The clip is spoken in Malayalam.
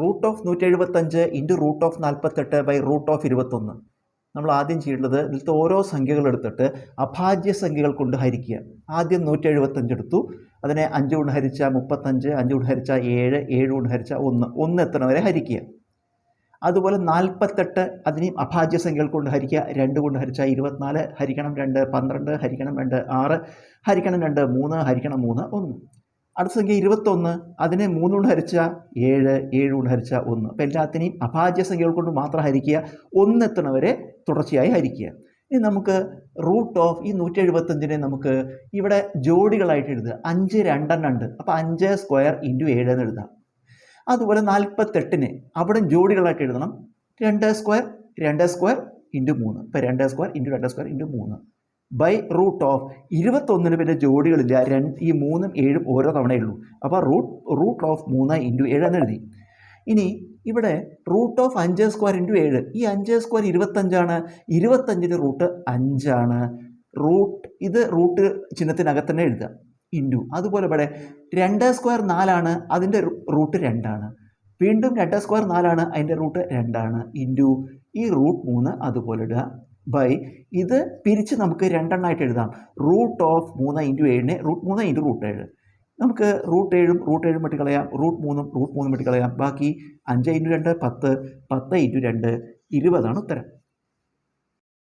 റൂട്ട് ഓഫ് നൂറ്റി എഴുപത്തഞ്ച് ഇന്റു റൂട്ട് ഓഫ് നാൽപ്പത്തെട്ട് ബൈ റൂട്ട് ഓഫ് ഇരുപത്തൊന്ന്. നമ്മൾ ആദ്യം ചെയ്യേണ്ടത് ഇതിലത്തെ ഓരോ സംഖ്യകൾ എടുത്തിട്ട് അഭാജ്യ സംഖ്യകൾ കൊണ്ട് ഹരിക്കുക. ആദ്യം നൂറ്റി എഴുപത്തഞ്ച് എടുത്തു. അതിനെ അഞ്ച് കൊണ്ട് ഹരിച്ച മുപ്പത്തഞ്ച് അഞ്ച് കൊണ്ട് ഹരിച്ച ഏഴ് ഏഴ് കൊണ്ട് ഹരിച്ച ഒന്ന്. ഒന്ന് എത്ര വരെ ഹരിക്കുക. അതുപോലെ നാൽപ്പത്തെട്ട് അതിനെയും അഭാജ്യ സംഖ്യകൾ കൊണ്ട് ഹരിക്കുക. രണ്ട് കൊണ്ട് ഹരിച്ച ഇരുപത്തിനാല് ഹരിക്കണം രണ്ട് പന്ത്രണ്ട് ഹരിക്കണം രണ്ട് ആറ് ഹരിക്കണം രണ്ട് മൂന്ന് ഹരിക്കണം മൂന്ന് ഒന്ന്. അടുത്ത സംഖ്യ ഇരുപത്തൊന്ന് അതിനെ മൂന്ന് കൊണ്ട് ഹരിച്ച ഏഴ് ഏഴ് കൊണ്ട് ഹരിച്ച ഒന്ന്. അപ്പോൾ എല്ലാത്തിനെയും അഭാജ്യ സംഖ്യകൾ കൊണ്ട് മാത്രം ഹരിക്കുക ഒന്നെത്തണവരെ തുടർച്ചയായി ഹരിക്കുക. ഇനി നമുക്ക് റൂട്ട് ഓഫ് ഈ നൂറ്റി എഴുപത്തഞ്ചിനെ നമുക്ക് ഇവിടെ ജോഡികളായിട്ട് എഴുതുക. അഞ്ച് രണ്ടെണ്ണം ഉണ്ട്. അപ്പോൾ അഞ്ച് സ്ക്വയർ ഇന്റു ഏഴ് എന്ന് എഴുതാം. അതുപോലെ നാൽപ്പത്തെട്ടിനെ അവിടെ ജോഡികളായിട്ട് എഴുതണം. രണ്ട് സ്ക്വയർ രണ്ട് സ്ക്വയർ ഇന്റു മൂന്ന്. ഇപ്പോൾ രണ്ട് സ്ക്വയർ ഇന്റു രണ്ട് സ്ക്വയർ ഇന്റു മൂന്ന്. ബൈ റൂട്ട് ഓഫ് ഇരുപത്തൊന്നിന് പിന്നെ ജോഡികളില്ല. രണ്ട് ഈ മൂന്നും ഏഴും ഓരോ തവണയേ ഉള്ളൂ അപ്പോൾ റൂട്ട് റൂട്ട് ഓഫ് മൂന്ന് ഇന്റു ഏഴ് എന്ന് എഴുതി. ഇനി ഇവിടെ റൂട്ട് ഓഫ് അഞ്ച് സ്ക്വയർ ഇന്റു ഏഴ്. ഈ അഞ്ച് സ്ക്വയർ ഇരുപത്തഞ്ചാണ്. ഇരുപത്തഞ്ചിന്റെ റൂട്ട് അഞ്ചാണ്. റൂട്ട് ഇത് റൂട്ട് ചിഹ്നത്തിനകത്ത് തന്നെ എഴുതുക. ഇന്റു അതുപോലെ ഇവിടെ രണ്ട് സ്ക്വയർ നാലാണ്. അതിന്റെ റൂട്ട് രണ്ടാണ്. വീണ്ടും രണ്ട് സ്ക്വയർ നാലാണ്. അതിന്റെ റൂട്ട് രണ്ടാണ്. ഇന്റു ഈ റൂട്ട് മൂന്ന് അതുപോലെ ഇടുക. ബൈ ഇത് പിരിച്ച് നമുക്ക് രണ്ടെണ്ണമായിട്ട് എഴുതാം. റൂട്ട് ഓഫ് മൂന്ന് ഇന്റു ഏഴിനെ റൂട്ട് മൂന്ന് ഇന്റു റൂട്ട് ഏഴ്. നമുക്ക് റൂട്ട് ഏഴും റൂട്ട് ഏഴും വെട്ടി കളയാം. റൂട്ട് മൂന്നും റൂട്ട് മൂന്നും വെട്ടി കളയാം. ബാക്കി അഞ്ച് ഇന്റു രണ്ട് പത്ത് പത്ത് ഇന്റു രണ്ട് ഇരുപതാണ് ഉത്തരം.